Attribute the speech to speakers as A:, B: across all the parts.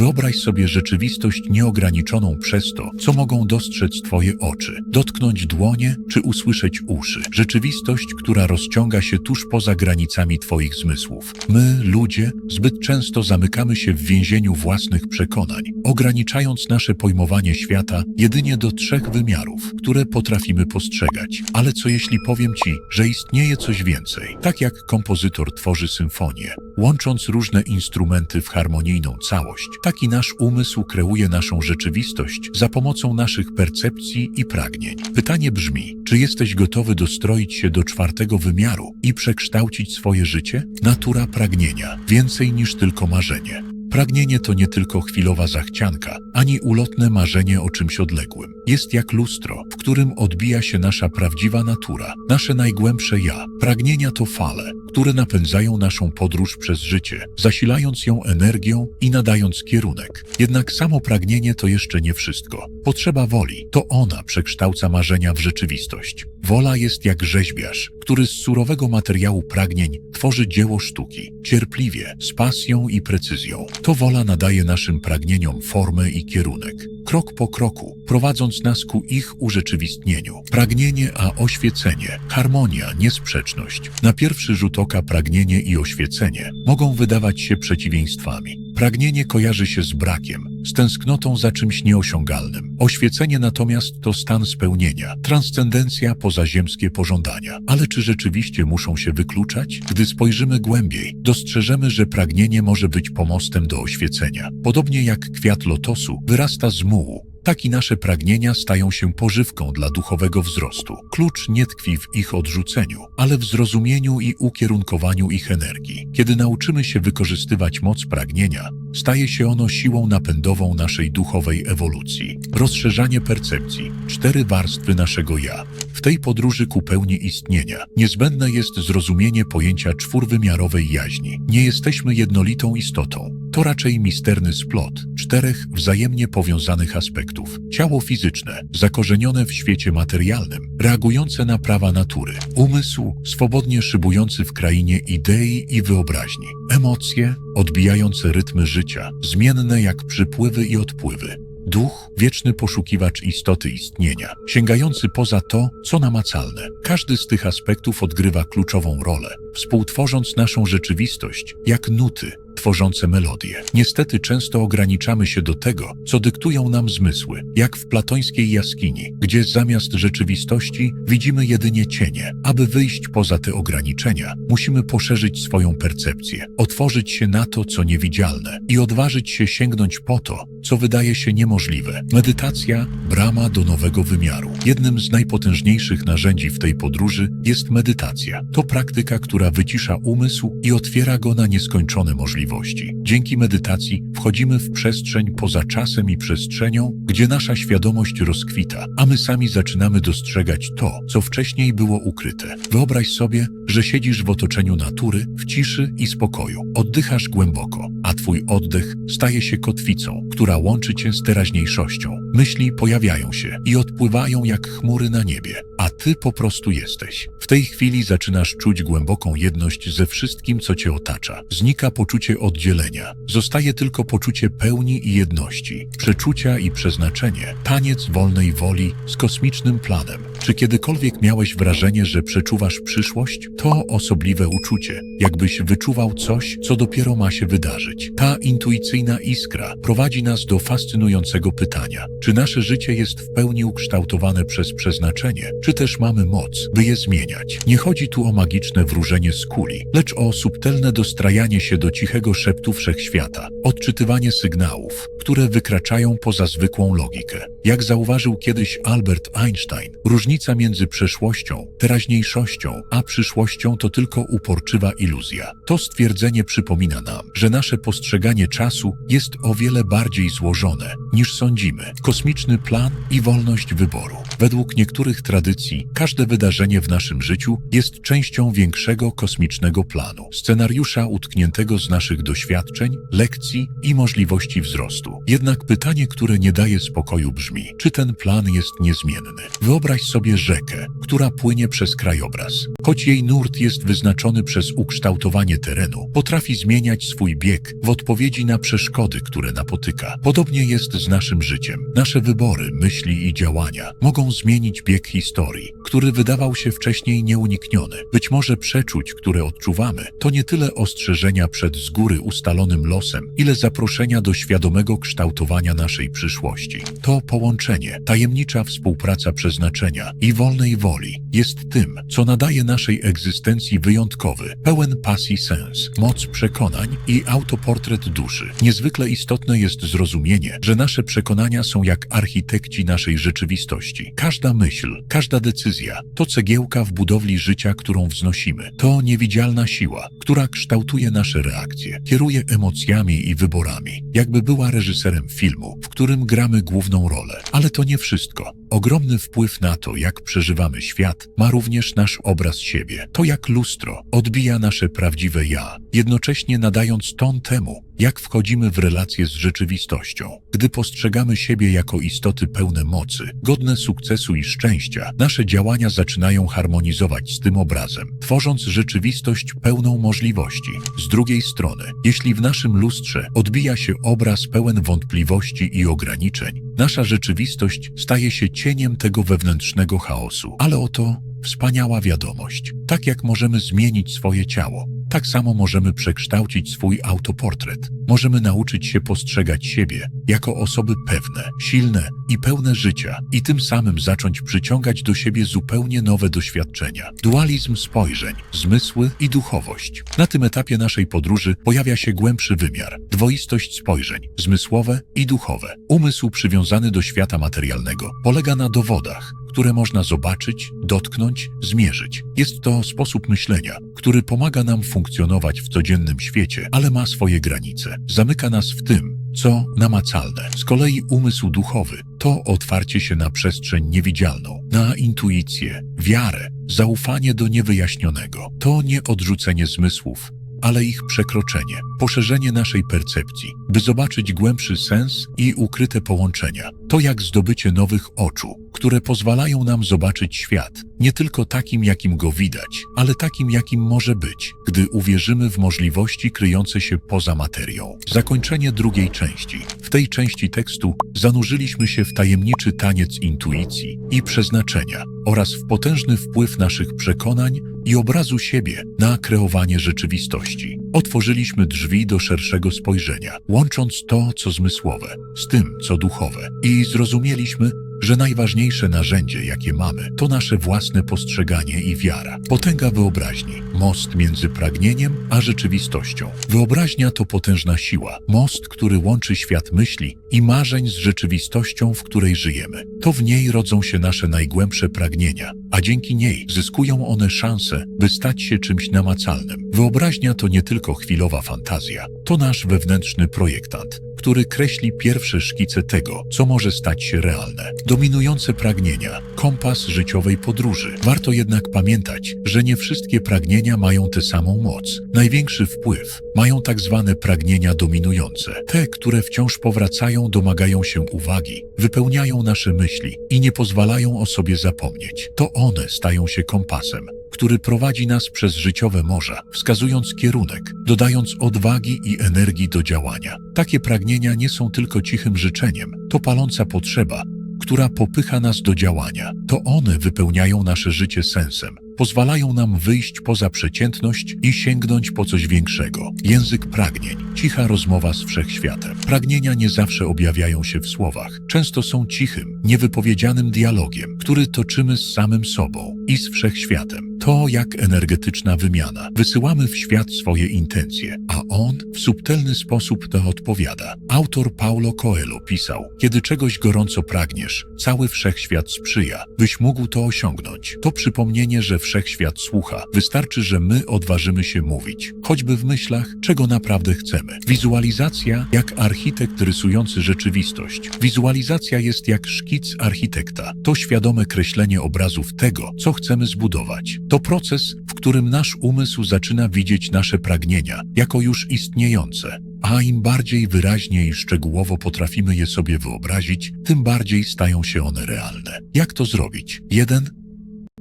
A: Wyobraź sobie rzeczywistość nieograniczoną przez to, co mogą dostrzec Twoje oczy, dotknąć dłonie czy usłyszeć uszy. Rzeczywistość, która rozciąga się tuż poza granicami Twoich zmysłów. My, ludzie, zbyt często zamykamy się w więzieniu własnych przekonań, ograniczając nasze pojmowanie świata jedynie do trzech wymiarów, które potrafimy postrzegać. Ale co jeśli powiem Ci, że istnieje coś więcej? Tak jak kompozytor tworzy symfonię, łącząc różne instrumenty w harmonijną całość, tak i nasz umysł kreuje naszą rzeczywistość za pomocą naszych percepcji i pragnień. Pytanie brzmi, czy jesteś gotowy dostroić się do czwartego wymiaru i przekształcić swoje życie? Natura pragnienia, więcej niż tylko marzenie. Pragnienie to nie tylko chwilowa zachcianka, ani ulotne marzenie o czymś odległym. Jest jak lustro, w którym odbija się nasza prawdziwa natura, nasze najgłębsze ja. Pragnienia to fale, które napędzają naszą podróż przez życie, zasilając ją energią i nadając kierunek. Jednak samo pragnienie to jeszcze nie wszystko. Potrzeba woli, to ona przekształca marzenia w rzeczywistość. Wola jest jak rzeźbiarz, który z surowego materiału pragnień tworzy dzieło sztuki, cierpliwie, z pasją i precyzją. To wola nadaje naszym pragnieniom formę i kierunek, krok po kroku, prowadząc nas ku ich urzeczywistnieniu. Pragnienie a oświecenie, harmonia, niesprzeczność. Na pierwszy rzut oka pragnienie i oświecenie mogą wydawać się przeciwieństwami. Pragnienie kojarzy się z brakiem, z tęsknotą za czymś nieosiągalnym. Oświecenie natomiast to stan spełnienia, transcendencja pozaziemskie pożądania. Ale czy rzeczywiście muszą się wykluczać? Gdy spojrzymy głębiej, dostrzeżemy, że pragnienie może być pomostem do oświecenia. Podobnie jak kwiat lotosu wyrasta z mułu, tak i nasze pragnienia stają się pożywką dla duchowego wzrostu. Klucz nie tkwi w ich odrzuceniu, ale w zrozumieniu i ukierunkowaniu ich energii. Kiedy nauczymy się wykorzystywać moc pragnienia, staje się ono siłą napędową naszej duchowej ewolucji. Rozszerzanie percepcji, cztery warstwy naszego ja. W tej podróży ku pełni istnienia niezbędne jest zrozumienie pojęcia czwórwymiarowej jaźni. Nie jesteśmy jednolitą istotą. To raczej misterny splot czterech wzajemnie powiązanych aspektów. Ciało fizyczne, zakorzenione w świecie materialnym, reagujące na prawa natury. Umysł, swobodnie szybujący w krainie idei i wyobraźni. Emocje, odbijające rytmy życia, zmienne jak przypływy i odpływy. Duch, wieczny poszukiwacz istoty istnienia, sięgający poza to, co namacalne. Każdy z tych aspektów odgrywa kluczową rolę, współtworząc naszą rzeczywistość jak nuty, tworzące melodie. Niestety często ograniczamy się do tego, co dyktują nam zmysły, jak w platońskiej jaskini, gdzie zamiast rzeczywistości widzimy jedynie cienie. Aby wyjść poza te ograniczenia, musimy poszerzyć swoją percepcję, otworzyć się na to, co niewidzialne i odważyć się sięgnąć po to, co wydaje się niemożliwe. Medytacja, brama do nowego wymiaru. Jednym z najpotężniejszych narzędzi w tej podróży jest medytacja. To praktyka, która wycisza umysł i otwiera go na nieskończone możliwości. Dzięki medytacji wchodzimy w przestrzeń poza czasem i przestrzenią, gdzie nasza świadomość rozkwita, a my sami zaczynamy dostrzegać to, co wcześniej było ukryte. Wyobraź sobie, że siedzisz w otoczeniu natury, w ciszy i spokoju. Oddychasz głęboko, a twój oddech staje się kotwicą, która łączy cię z teraźniejszością. Myśli pojawiają się i odpływają jak chmury na niebie, a ty po prostu jesteś. W tej chwili zaczynasz czuć głęboką jedność ze wszystkim, co cię otacza. Znika poczucie oddzielenia. Zostaje tylko poczucie pełni i jedności, przeczucia i przeznaczenie, taniec wolnej woli z kosmicznym planem. Czy kiedykolwiek miałeś wrażenie, że przeczuwasz przyszłość? To osobliwe uczucie, jakbyś wyczuwał coś, co dopiero ma się wydarzyć. Ta intuicyjna iskra prowadzi nas do fascynującego pytania: czy nasze życie jest w pełni ukształtowane przez przeznaczenie, czy też mamy moc, by je zmieniać? Nie chodzi tu o magiczne wróżenie z kuli, lecz o subtelne dostrajanie się do cichego szeptu wszechświata, odczytywanie sygnałów, które wykraczają poza zwykłą logikę. Jak zauważył kiedyś Albert Einstein, różnica między przeszłością, teraźniejszością a przyszłością to tylko uporczywa iluzja. To stwierdzenie przypomina nam, że nasze postrzeganie czasu jest o wiele bardziej złożone niż sądzimy. Kosmiczny plan i wolność wyboru. Według niektórych tradycji, każde wydarzenie w naszym życiu jest częścią większego kosmicznego planu, scenariusza utkniętego z naszych doświadczeń, lekcji i możliwości wzrostu. Jednak pytanie, które nie daje spokoju brzmi, czy ten plan jest niezmienny? Wyobraź sobie rzekę, która płynie przez krajobraz. Choć jej nurt jest wyznaczony przez ukształtowanie terenu, potrafi zmieniać swój bieg w odpowiedzi na przeszkody, które napotyka. Podobnie jest z naszym życiem. Nasze wybory, myśli i działania mogą zmienić bieg historii, który wydawał się wcześniej nieunikniony. Być może przeczuć, które odczuwamy, to nie tyle ostrzeżenia przed z góry ustalonym losem, ile zaproszenia do świadomego kształtowania naszej przyszłości. To połączenie, tajemnicza współpraca przeznaczenia i wolnej woli jest tym, co nadaje naszej egzystencji wyjątkowy, pełen pasji sens, moc przekonań i autoportret duszy. Niezwykle istotne jest zrozumienie, że nasze przekonania są jak architekci naszej rzeczywistości. Każda myśl, każda decyzja to cegiełka w budowli życia, którą wznosimy. To niewidzialna siła, która kształtuje nasze reakcje, kieruje emocjami i wyborami, jakby była reżyserem filmu, w którym gramy główną rolę. Ale to nie wszystko. Ogromny wpływ na to, jak przeżywamy świat, ma również nasz obraz siebie. To jak lustro odbija nasze prawdziwe ja, jednocześnie nadając ton temu, jak wchodzimy w relacje z rzeczywistością. Gdy postrzegamy siebie jako istoty pełne mocy, godne sukcesu i szczęścia, nasze działania zaczynają harmonizować z tym obrazem, tworząc rzeczywistość pełną możliwości. Z drugiej strony, jeśli w naszym lustrze odbija się obraz pełen wątpliwości i ograniczeń, nasza rzeczywistość staje się cieniem tego wewnętrznego chaosu. Ale oto wspaniała wiadomość. Tak jak możemy zmienić swoje ciało, tak samo możemy przekształcić swój autoportret. Możemy nauczyć się postrzegać siebie jako osoby pewne, silne i pełne życia i tym samym zacząć przyciągać do siebie zupełnie nowe doświadczenia. Dualizm spojrzeń, zmysły i duchowość. Na tym etapie naszej podróży pojawia się głębszy wymiar, dwoistość spojrzeń, zmysłowe i duchowe. Umysł przywiązany do świata materialnego polega na dowodach, które można zobaczyć, dotknąć, zmierzyć. Jest to sposób myślenia, który pomaga nam funkcjonować w codziennym świecie, ale ma swoje granice. Zamyka nas w tym, co namacalne. Z kolei umysł duchowy to otwarcie się na przestrzeń niewidzialną, na intuicję, wiarę, zaufanie do niewyjaśnionego. To nie odrzucenie zmysłów, ale ich przekroczenie, poszerzenie naszej percepcji, by zobaczyć głębszy sens i ukryte połączenia. To jak zdobycie nowych oczu, które pozwalają nam zobaczyć świat nie tylko takim, jakim go widać, ale takim, jakim może być, gdy uwierzymy w możliwości kryjące się poza materią. Zakończenie drugiej części. W tej części tekstu zanurzyliśmy się w tajemniczy taniec intuicji i przeznaczenia oraz w potężny wpływ naszych przekonań i obrazu siebie na kreowanie rzeczywistości. Otworzyliśmy drzwi do szerszego spojrzenia, łącząc to, co zmysłowe, z tym, co duchowe, i zrozumieliśmy, że najważniejsze narzędzie, jakie mamy, to nasze własne postrzeganie i wiara. Potęga wyobraźni, most między pragnieniem a rzeczywistością. Wyobraźnia to potężna siła, most, który łączy świat myśli i marzeń z rzeczywistością, w której żyjemy. To w niej rodzą się nasze najgłębsze pragnienia, a dzięki niej zyskują one szansę, by stać się czymś namacalnym. Wyobraźnia to nie tylko chwilowa fantazja, to nasz wewnętrzny projektant, który kreśli pierwsze szkice tego, co może stać się realne. Dominujące pragnienia, kompas życiowej podróży. Warto jednak pamiętać, że nie wszystkie pragnienia mają tę samą moc. Największy wpływ mają tak zwane pragnienia dominujące. Te, które wciąż powracają, domagają się uwagi, wypełniają nasze myśli i nie pozwalają o sobie zapomnieć. To one stają się kompasem, który prowadzi nas przez życiowe morza, wskazując kierunek, dodając odwagi i energii do działania. Takie pragnienia nie są tylko cichym życzeniem, to paląca potrzeba, która popycha nas do działania. To one wypełniają nasze życie sensem, pozwalają nam wyjść poza przeciętność i sięgnąć po coś większego. Język pragnień, cicha rozmowa z wszechświatem. Pragnienia nie zawsze objawiają się w słowach. Często są cichym, niewypowiedzianym dialogiem, który toczymy z samym sobą i z wszechświatem. To jak energetyczna wymiana. Wysyłamy w świat swoje intencje, a on w subtelny sposób to odpowiada. Autor Paulo Coelho pisał: Kiedy czegoś gorąco pragniesz, cały wszechświat sprzyja, byś mógł to osiągnąć. To przypomnienie, że wszechświat słucha. Wystarczy, że my odważymy się mówić, choćby w myślach, czego naprawdę chcemy. Wizualizacja jak architekt rysujący rzeczywistość. Wizualizacja jest jak szkic architekta. To świadome kreślenie obrazów tego, co chcemy zbudować. To proces, w którym nasz umysł zaczyna widzieć nasze pragnienia jako już istniejące. A im bardziej wyraźnie i szczegółowo potrafimy je sobie wyobrazić, tym bardziej stają się one realne. Jak to zrobić? 1.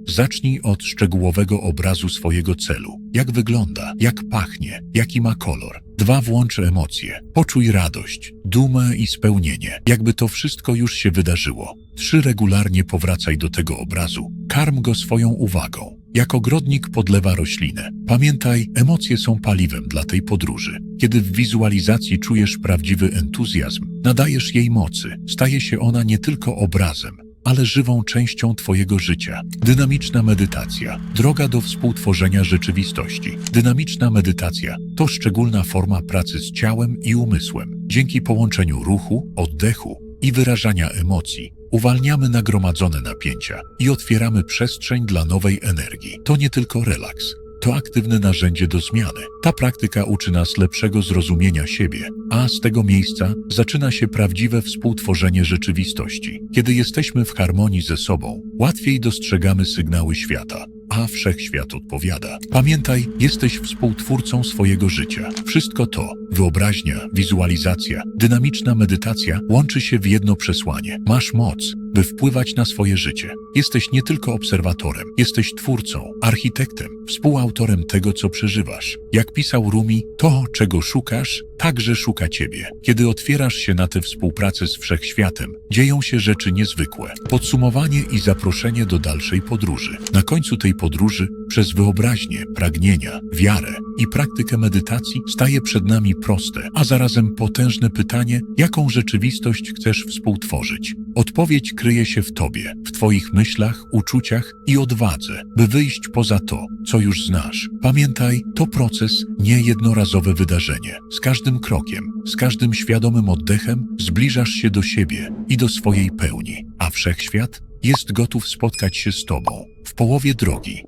A: Zacznij od szczegółowego obrazu swojego celu. Jak wygląda, jak pachnie, jaki ma kolor. 2. Włącz emocje. Poczuj radość, dumę i spełnienie, jakby to wszystko już się wydarzyło. 3. Regularnie powracaj do tego obrazu. Karm go swoją uwagą. Jak ogrodnik podlewa roślinę. Pamiętaj, emocje są paliwem dla tej podróży. Kiedy w wizualizacji czujesz prawdziwy entuzjazm, nadajesz jej mocy. Staje się ona nie tylko obrazem, ale żywą częścią Twojego życia. Dynamiczna medytacja, droga do współtworzenia rzeczywistości. Dynamiczna medytacja to szczególna forma pracy z ciałem i umysłem. Dzięki połączeniu ruchu, oddechu i wyrażania emocji, uwalniamy nagromadzone napięcia i otwieramy przestrzeń dla nowej energii. To nie tylko relaks. To aktywne narzędzie do zmiany. Ta praktyka uczy nas lepszego zrozumienia siebie, a z tego miejsca zaczyna się prawdziwe współtworzenie rzeczywistości. Kiedy jesteśmy w harmonii ze sobą, łatwiej dostrzegamy sygnały świata, a wszechświat odpowiada. Pamiętaj, jesteś współtwórcą swojego życia. Wszystko to wyobraźnia, wizualizacja, dynamiczna medytacja łączy się w jedno przesłanie. Masz moc, by wpływać na swoje życie. Jesteś nie tylko obserwatorem, jesteś twórcą, architektem, współautorem tego, co przeżywasz. Jak pisał Rumi, to, czego szukasz, także szuka ciebie. Kiedy otwierasz się na tę współpracę z wszechświatem, dzieją się rzeczy niezwykłe. Podsumowanie i zaproszenie do dalszej podróży. Na końcu tej podróży, przez wyobraźnię, pragnienia, wiarę i praktykę medytacji, staje przed nami proste, a zarazem potężne pytanie, jaką rzeczywistość chcesz współtworzyć. Odpowiedź kryje się w tobie, w twoich myślach, uczuciach i odwadze, by wyjść poza to, co już znasz. Pamiętaj, to proces, nie jednorazowe wydarzenie. Z każdym krokiem, z każdym świadomym oddechem zbliżasz się do siebie i do swojej pełni, a wszechświat jest gotów spotkać się z tobą w połowie drogi.